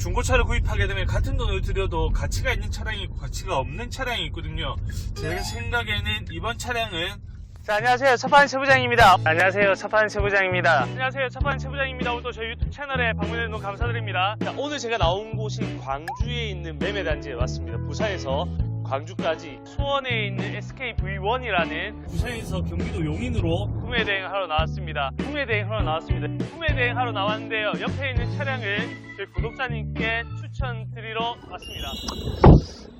중고차를 구입하게 되면 같은 돈을 들여도 가치가 있는 차량이 있고 가치가 없는 차량이 있거든요. 제 생각에는 이번 차량은 자, 안녕하세요. 차판 세부장입니다. 안녕하세요. 차판 세부장입니다. 안녕하세요. 차판 세부장입니다. 오늘도 저희 유튜브 채널에 방문해 주셔서 감사드립니다. 자, 오늘 제가 나온 곳이 광주에 있는 매매단지에 왔습니다. 부산에서 광주까지 수원에 있는 SKV1이라는 부산에서 경기도 용인으로 구매 대행하러 나왔습니다. 구매 대행하러 나왔습니다. 구매 대행하러 나왔는데요. 옆에 있는 차량을 저희 구독자님께 추천드리러 왔습니다.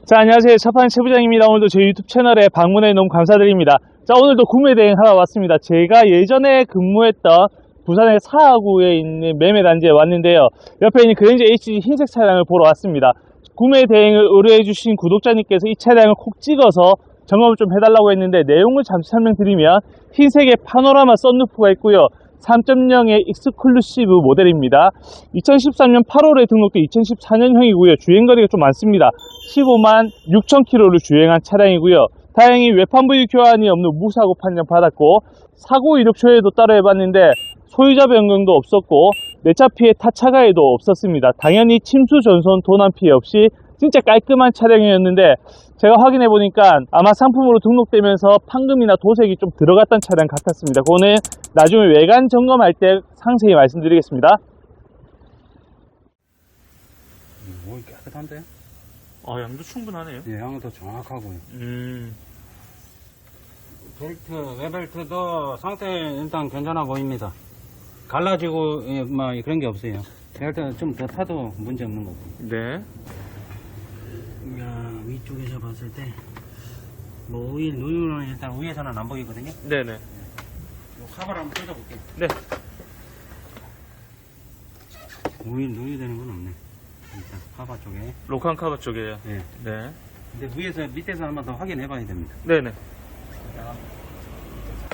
자, 안녕하세요. 차판 최부장입니다. 오늘도 저희 유튜브 채널에 방문해 너무 감사드립니다. 자, 오늘도 구매 대행 하러 왔습니다. 제가 예전에 근무했던 부산의 사하구에 있는 매매단지에 왔는데요. 옆에 있는 그랜저 HD 흰색 차량을 보러 왔습니다. 구매 대행을 의뢰해 주신 구독자님께서 이 차량을 콕 찍어서 점검을 좀 해달라고 했는데 내용을 잠시 설명드리면 흰색의 파노라마 썬루프가 있고요. 3.0의 익스클루시브 모델입니다. 2013년 8월에 등록된 2014년형이고요. 주행거리가 좀 많습니다. 15만 6천 킬로를 주행한 차량이고요. 다행히 외판 부위 교환이 없는 무사고 판정 받았고 사고 이력 조회도 따로 해봤는데 소유자 변경도 없었고 내차 피해 타 차 가해도 없었습니다. 당연히 침수 전손 도난 피해 없이 진짜 깔끔한 차량이었는데 제가 확인해 보니까 아마 상품으로 등록되면서 판금이나 도색이 좀 들어갔던 차량 같았습니다. 그거는 나중에 외관 점검할 때 상세히 말씀드리겠습니다. 오, 깨끗한데? 아 양도 충분하네요. 예, 양도 정확하고요. 음 벨트, 외벨트도 상태 일단 괜찮아 보입니다. 갈라지고, 예, 뭐, 그런 게 없어요. 벨트 좀더 타도 문제 없는 거고. 네. 이야, 위쪽에서 봤을 때, 뭐, 오일, 누유는 일단 위에서는 안 보이거든요. 네네. 요 카바를 한번 뜯어볼게요. 네. 오일, 누유 되는 건 없네. 일단, 카바 쪽에. 로칸 카바 쪽이에요. 예. 네. 근데 위에서, 밑에서 한번 더 확인해 봐야 됩니다. 네네. 자,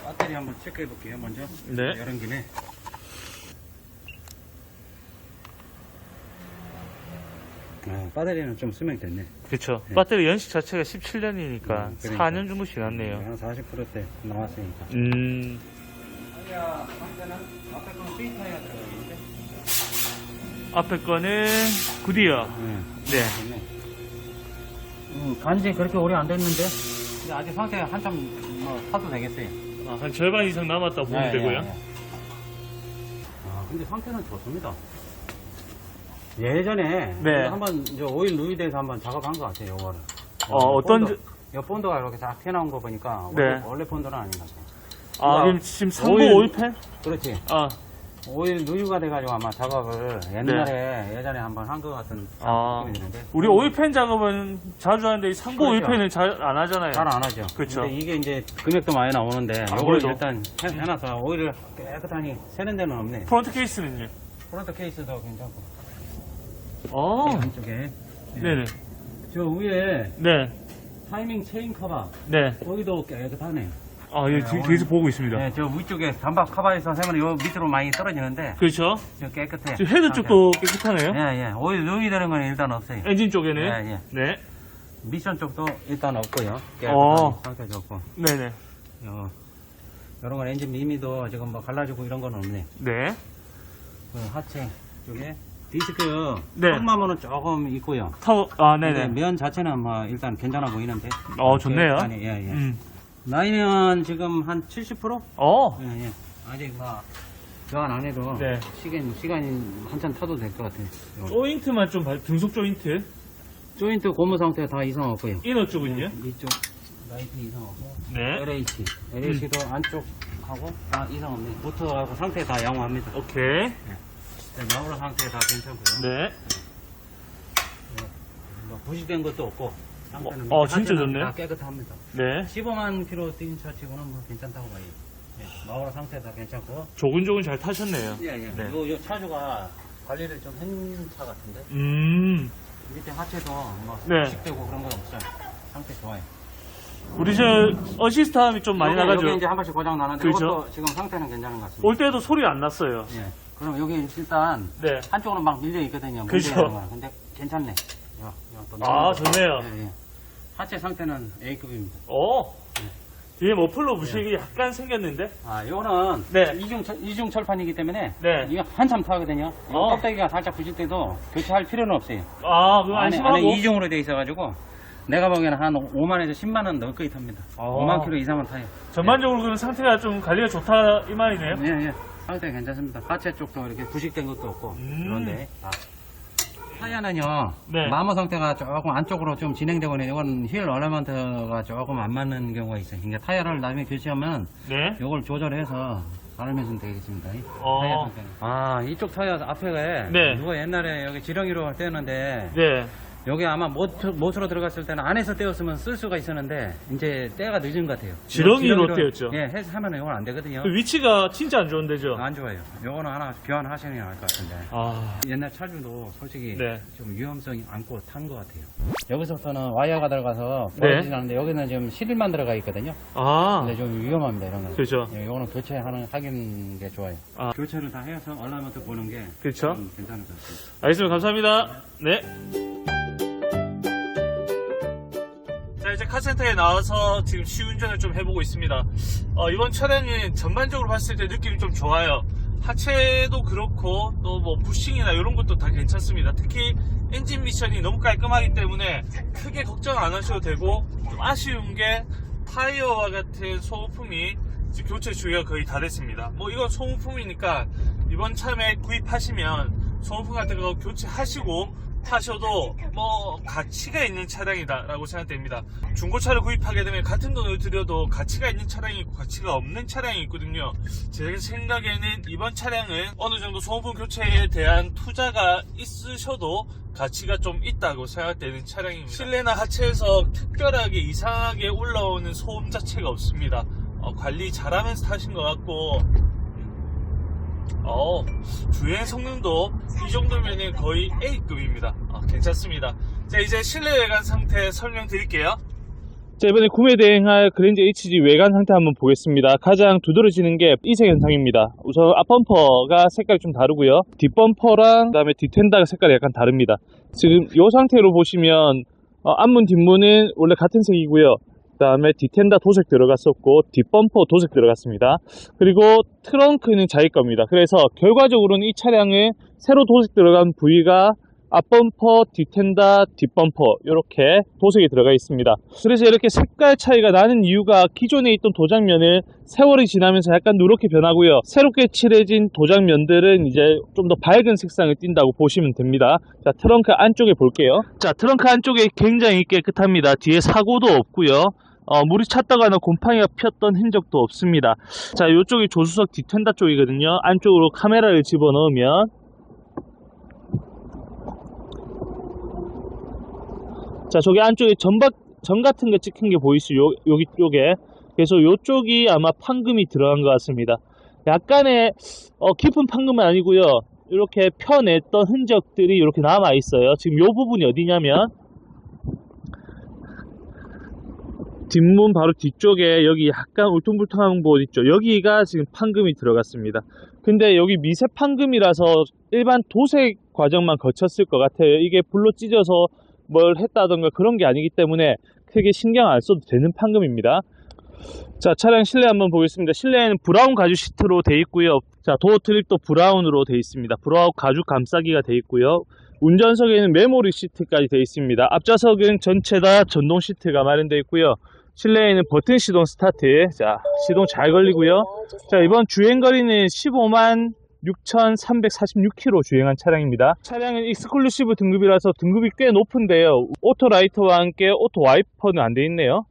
배터리 한번 체크해 볼게요, 먼저. 네. 이런 김에. 아, 배터리는 좀 수명됐네. 그렇죠. 네. 배터리 연식 자체가 17년이니까 음, 그러니까. 4년 정도 지났네요. 한 40%대 나왔으니까. 음. 앞에 거는 구디어. 네. 네. 음, 간지 그렇게 오래 안 됐는데. 근데 아직 상태 한참 뭐 타도 되겠어요. 아, 한 절반 이상 남았다 보면 예, 되고요. 예, 예. 아, 근데 상태는 좋습니다. 예전에 네. 한번 저 오일 누이대에서 한번 작업한 것 같아요, 요거를. 어, 어떤 본드, 요 본드가 이렇게 쫙 튀어나온 거 보니까 네. 원래, 원래 본드는 아닌 것 같아요. 아, 그러니까 그럼 지금 상부 오일- 오일팬? 그렇지. 아, 오일 누유가 돼가지고 아마 작업을 옛날에 예전에 한번 한 것 같은 네. 아. 느낌이 드는데 우리 오일팬 작업은 자주 하는데 이 상부 그렇죠. 오일팬은 잘 안 하잖아요. 잘 안 하죠. 그렇죠. 근데 이게 이제 금액도 많이 나오는데 요걸 아무래도. 일단 해, 해놔서 오일을 깨끗하니 새는 데는 없네. 프론트 케이스는요? 프론트 케이스도 괜찮고 어. 안쪽에 네네. 저 위에 네. 타이밍 체인 커버 네. 거기도 깨끗하네. 아, 예, 뒤, 뒤에서 보고 있습니다. 네, 저 위쪽에 단박 커버에서 세면 요 밑으로 많이 떨어지는데 그렇죠. 저 깨끗해. 지금 헤드 쪽도 깨끗하네요. 예, 예. 오일 누이 되는 건 일단 없어요. 엔진 쪽에는. 예, 예. 네. 미션 쪽도 일단 없고요. 깨끗한 어. 상태 좋고. 네네. 요, 요런 건 엔진 미미도 지금 뭐 갈라지고 이런 건 없네. 네. 그 하체 쪽에 디스크 네. 턱마모는 조금 있고요. 타워, 아, 근데 네네. 면 자체는 뭐 일단 괜찮아 보이는데. 어, 좋네요. 아니, 예, 예. 음. 라인은 지금 한 70%? 어. 예, 예. 아직 뭐 교환 안 해도 네. 시간 시간이 한참 타도 될 것 같아요. 요 조인트만 좀 봐, 등속 조인트. 조인트 고무 상태 다 이상 없고요. 이너 쪽은요? 이쪽 라이트 이상 없고 네. LH LH도 안쪽하고 다 이상 없네. 모터하고 상태 다 양호합니다. 오케이. 네, 마우라 상태 다 괜찮고요. 네. 뭐 부식된 것도 없고 상태는 어, 밑에 진짜 하체는 좋네. 다 깨끗합니다. 네. 15만 킬로 뛴 차 치고는 뭐 괜찮다고 봐요. 네, 마우라 상태 다 괜찮고. 조근조근 잘 타셨네요. 예, 예. 네. 요, 요 차주가 관리를 좀한차 같은데. 음. 밑에 하체도 뭐 네. 부식되고 그런 건 없어요. 상태 좋아요. 우리 저 어시스트함이 좀 많이 나가죠. 여기 이제 한 번씩 고장 나는데 그렇죠. 이것도 지금 상태는 괜찮은 것 같습니다. 올 때도 소리 안 났어요. 예. 그럼 여기 일단 네. 한쪽으로 막 밀려 있거든요. 그렇죠. 거는. 근데 괜찮네. 요, 요또 아. 좋네요. 예, 예. 하체 상태는 A급입니다. 어. 뒤에 머플러 부식이 약간 생겼는데? 아, 요거는 네. 이중, 철- 이중 철판이기 때문에 네. 이거 한참 타거든요. 이 어. 껍데기가 살짝 부실 때도 교체할 필요는 없어요. 아, 그거 안에, 안심하고. 안에 이중으로 돼 있어가지고 내가 보기에는 한 5만에서 10만 원 넘게 탑니다. 어. 5만 킬로 이상은 타요. 전반적으로 그런 상태가 좀 관리가 좋다 이 말이네요. 예, 예. 상태 괜찮습니다. 하체 쪽도 이렇게 부식된 것도 없고 음. 그런데 아. 타이어는요 네. 마모 상태가 조금 안쪽으로 좀 진행되고 있는 이건 힐 얼라먼트가 조금 안 맞는 경우가 있어요. 그러니까 타이어를 나중에 교체하면 네. 이걸 조절해서 바르면 되겠습니다. 이 어. 타이어 상태는. 아 이쪽 타이어 앞에 네. 누가 옛날에 여기 지렁이로 할 때였는데 네. 여기 아마 못, 못으로 들어갔을 때는 안에서 떼었으면 쓸 수가 있었는데 이제 때가 늦은 것 같아요. 지렁이로 떼었죠? 예, 해서 하면 이건 안 되거든요. 그 위치가 진짜 안 좋은데죠? 안 좋아요. 요거는 하나 교환하시는 게 나을 것 같은데. 아. 옛날 차주도 솔직히 네. 좀 위험성이 안고 탄 것 같아요. 여기서부터는 와이어가 들어가서 네. 벌어지지 않는데 여기는 지금 실일만 들어가 있거든요. 아. 근데 좀 위험합니다 이런 거. 그죠. 예, 요거는 교체하는 하는 게 좋아요. 아. 교체를 다 해서 얼라면트 보는 게 그쵸. 좀 괜찮을 것 같습니다. 알겠습니다. 감사합니다. 네. 이제 카센터에 나와서 지금 시운전을 좀 해보고 있습니다. 어, 이번 차량은 전반적으로 봤을 때 느낌이 좀 좋아요. 하체도 그렇고, 또 뭐 부싱이나 이런 것도 다 괜찮습니다. 특히 엔진 미션이 너무 깔끔하기 때문에 크게 걱정 안 하셔도 되고, 좀 아쉬운 게 타이어와 같은 소모품이 교체 주기가 거의 다 됐습니다. 뭐 이건 소모품이니까 이번 참에 구입하시면 소모품 같은 거 교체하시고 타셔도 뭐 가치가 있는 차량이다라고 생각됩니다. 중고차를 구입하게 되면 같은 돈을 들여도 가치가 있는 차량이 있고 가치가 없는 차량이 있거든요. 제 생각에는 이번 차량은 어느 정도 소모품 교체에 대한 투자가 있으셔도 가치가 좀 있다고 생각되는 차량입니다. 실내나 하체에서 특별하게 이상하게 올라오는 소음 자체가 없습니다. 어, 관리 잘하면서 타신 것 같고 어, 주행 성능도 이 정도면은 거의 A급입니다. 아, 괜찮습니다. 자, 이제 실내 외관 상태 설명드릴게요. 자, 이번에 구매 대행할 그랜저 HG 외관 상태 한번 보겠습니다. 가장 두드러지는 게 이색 현상입니다. 우선 앞범퍼가 색깔이 좀 다르고요. 뒷범퍼랑 그다음에 뒷텐다가 색깔이 약간 다릅니다. 지금 이 상태로 보시면 어, 앞문 뒷문은 원래 같은 색이고요. 그 다음에 뒷텐다 도색 들어갔었고 뒷범퍼 도색 들어갔습니다. 그리고 트렁크는 자기 겁니다. 그래서 결과적으로는 이 차량은 새로 도색 들어간 부위가 앞범퍼, 뒷텐다, 뒷범퍼 이렇게 도색이 들어가 있습니다. 그래서 이렇게 색깔 차이가 나는 이유가 기존에 있던 도장면은 세월이 지나면서 약간 누렇게 변하고요. 새롭게 칠해진 도장면들은 이제 좀 더 밝은 색상을 띈다고 보시면 됩니다. 자, 트렁크 안쪽에 볼게요. 자, 트렁크 안쪽에 굉장히 깨끗합니다. 뒤에 사고도 없고요. 어, 물이 찼다거나 곰팡이가 피었던 흔적도 없습니다. 자, 이쪽이 조수석 뒷텐다 쪽이거든요. 안쪽으로 카메라를 집어넣으면 자, 저기 안쪽에 전박, 전 같은 거 찍힌 게 보이시죠? 요, 여기 쪽에. 그래서 요쪽이 아마 판금이 들어간 것 같습니다. 약간의, 어, 깊은 판금은 아니고요 이렇게 펴냈던 흔적들이 이렇게 남아 있어요. 지금 요 부분이 어디냐면, 뒷문 바로 뒤쪽에 여기 약간 울퉁불퉁한 곳 있죠. 여기가 지금 판금이 들어갔습니다. 근데 여기 미세 판금이라서 일반 도색 과정만 거쳤을 것 같아요. 이게 불로 찢어서 뭘 했다던가 그런 게 아니기 때문에 크게 신경 안 써도 되는 판금입니다. 자, 차량 실내 한번 보겠습니다. 실내에는 브라운 가죽 시트로 되어 있고요. 자, 도어 트립도 브라운으로 되어 있습니다. 브라운 가죽 감싸기가 되어 있고요. 운전석에는 메모리 시트까지 되어 있습니다. 앞좌석은 전체 다 전동 시트가 마련되어 있고요. 실내에는 버튼 시동 스타트. 자, 시동 잘 걸리고요. 자, 이번 주행 거리는 15만 6,346km 주행한 차량입니다. 차량은 익스클루시브 등급이라서 등급이 꽤 높은데요. 오토라이터와 함께 오토 와이퍼는 안 돼 있네요.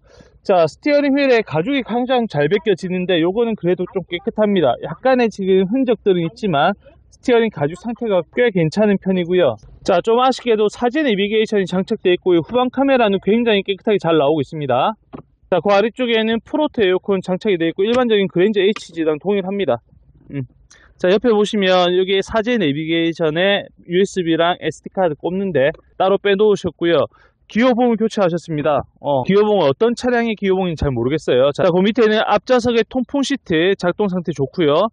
자, 스티어링 휠에 가죽이 가장 잘 벗겨지는데 요거는 그래도 좀 깨끗합니다. 약간의 지금 흔적들은 있지만 스티어링 가죽 상태가 꽤 괜찮은 편이고요. 자, 좀 아쉽게도 사진 내비게이션이 장착되어 있고 후방 카메라는 굉장히 깨끗하게 잘 나오고 있습니다. 자, 그 아래쪽에는 프로토 에어컨 장착이 되어 있고 일반적인 그랜저 HG랑 동일합니다. 음. 자, 옆에 보시면 여기 사진 내비게이션에 USB랑 SD카드 꼽는데 따로 빼놓으셨고요. 기어봉을 교체하셨습니다. 어, 기어봉은 어떤 차량의 기어봉인지 잘 모르겠어요. 자, 그 밑에는 앞좌석의 통풍 시트 작동 상태 좋고요.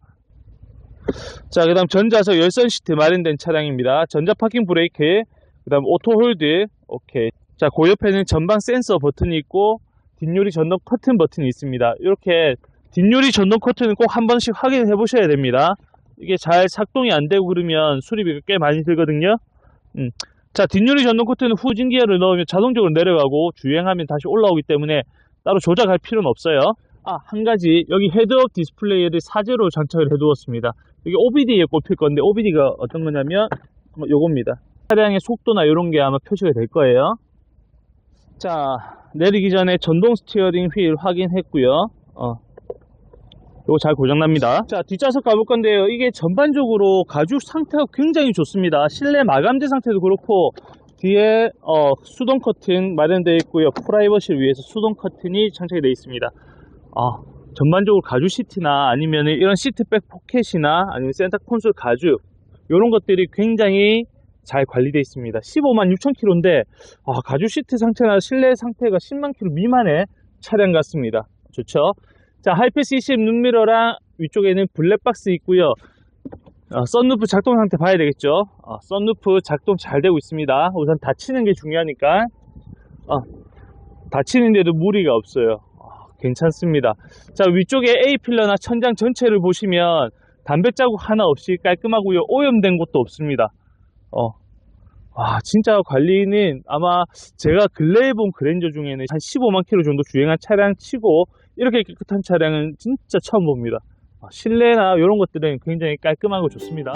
자, 그 다음 전자석 열선 시트 마련된 차량입니다. 전자 파킹 브레이크, 그 다음 오토 홀드, 오케이. 자, 그 옆에는 전방 센서 버튼이 있고, 뒷유리 전동 커튼 버튼이 있습니다. 이렇게 뒷유리 전동 커튼은 꼭 한 번씩 확인해 보셔야 됩니다. 이게 잘 작동이 안 되고 그러면 수리비가 꽤 많이 들거든요. 음. 자, 뒷유리 전동 커튼은 후진 기어를 넣으면 자동적으로 내려가고 주행하면 다시 올라오기 때문에 따로 조작할 필요는 없어요. 아, 한 가지 여기 헤드업 디스플레이를 사제로 장착을 해두었습니다. 여기 OBD에 꼽힐 건데 OBD가 어떤 거냐면 뭐 요겁니다. 차량의 속도나 이런 게 아마 표시가 될 거예요. 자, 내리기 전에 전동 스티어링 휠 확인했고요. 어. 이거 잘 고장납니다. 자, 뒷좌석 가볼 건데요. 이게 전반적으로 가죽 상태가 굉장히 좋습니다. 실내 마감재 상태도 그렇고, 뒤에, 어, 수동 커튼 마련되어 있고요. 프라이버시를 위해서 수동 커튼이 장착이 되어 있습니다. 아, 전반적으로 가죽 시트나 아니면 이런 시트백 포켓이나 아니면 센터 콘솔 가죽, 이런 것들이 굉장히 잘 관리되어 있습니다. 15만 6천 킬로인데, 아, 가죽 시트 상태나 실내 상태가 10만 킬로 미만의 차량 같습니다. 좋죠? 자, 하이패스 20 눈미러랑 위쪽에는 블랙박스 있고요. 어, 썬루프 작동 상태 봐야 되겠죠? 어, 썬루프 작동 잘 되고 있습니다. 우선 닫히는 게 중요하니까. 어, 닫히는데도 무리가 없어요. 어, 괜찮습니다. 자, 위쪽에 A필러나 천장 전체를 보시면 담배 자국 하나 없이 깔끔하고요. 오염된 곳도 없습니다. 어, 와, 진짜 관리는 아마 제가 근래에 본 그랜저 중에는 한 15만 킬로 정도 주행한 차량 치고 이렇게 깨끗한 차량은 진짜 처음 봅니다. 아, 실내나 이런 것들은 굉장히 깔끔하고 좋습니다.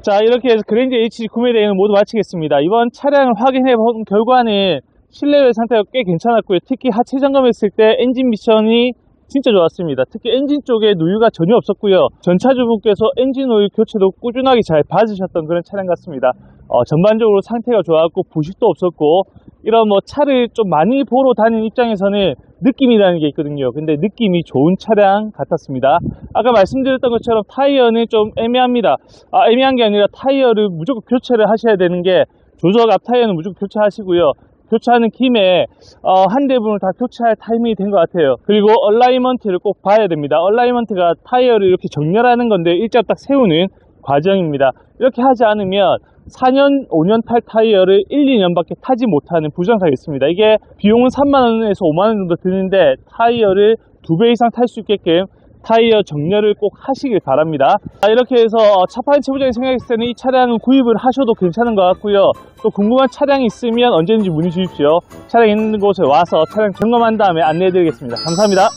자, 이렇게 해서 그랜저 H 구매 대행을 모두 마치겠습니다. 이번 차량을 확인해 본 결과는 실내외 상태가 꽤 괜찮았고요. 특히 하체 점검했을 때 엔진 미션이 진짜 좋았습니다. 특히 엔진 쪽에 누유가 전혀 없었고요. 전차주분께서 엔진 오일 교체도 꾸준하게 잘 받으셨던 그런 차량 같습니다. 어, 전반적으로 상태가 좋았고 부식도 없었고 이런 뭐 차를 좀 많이 보러 다니는 입장에서는 느낌이라는 게 있거든요. 근데 느낌이 좋은 차량 같았습니다. 아까 말씀드렸던 것처럼 타이어는 좀 애매합니다. 아, 애매한 게 아니라 타이어를 무조건 교체를 하셔야 되는 게 조적 앞 타이어는 무조건 교체하시고요. 교체하는 김에 어, 한 대분을 다 교체할 타이밍이 된 것 같아요. 그리고 얼라이먼트를 꼭 봐야 됩니다. 얼라이먼트가 타이어를 이렇게 정렬하는 건데 일자 딱 세우는 과정입니다. 이렇게 하지 않으면 4년, 5년 탈 타이어를 1, 2년밖에 타지 못하는 부정사가 있습니다. 이게 비용은 3만원에서 5만원 정도 드는데 타이어를 두 배 이상 탈 수 있게끔 타이어 정렬을 꼭 하시길 바랍니다. 자, 이렇게 해서 어, 차파인 채부장이 생각했을 때는 이 차량은 구입을 하셔도 괜찮은 것 같고요. 또 궁금한 차량이 있으면 언제든지 문의 주십시오. 차량 있는 곳에 와서 차량 점검한 다음에 안내해 드리겠습니다. 감사합니다.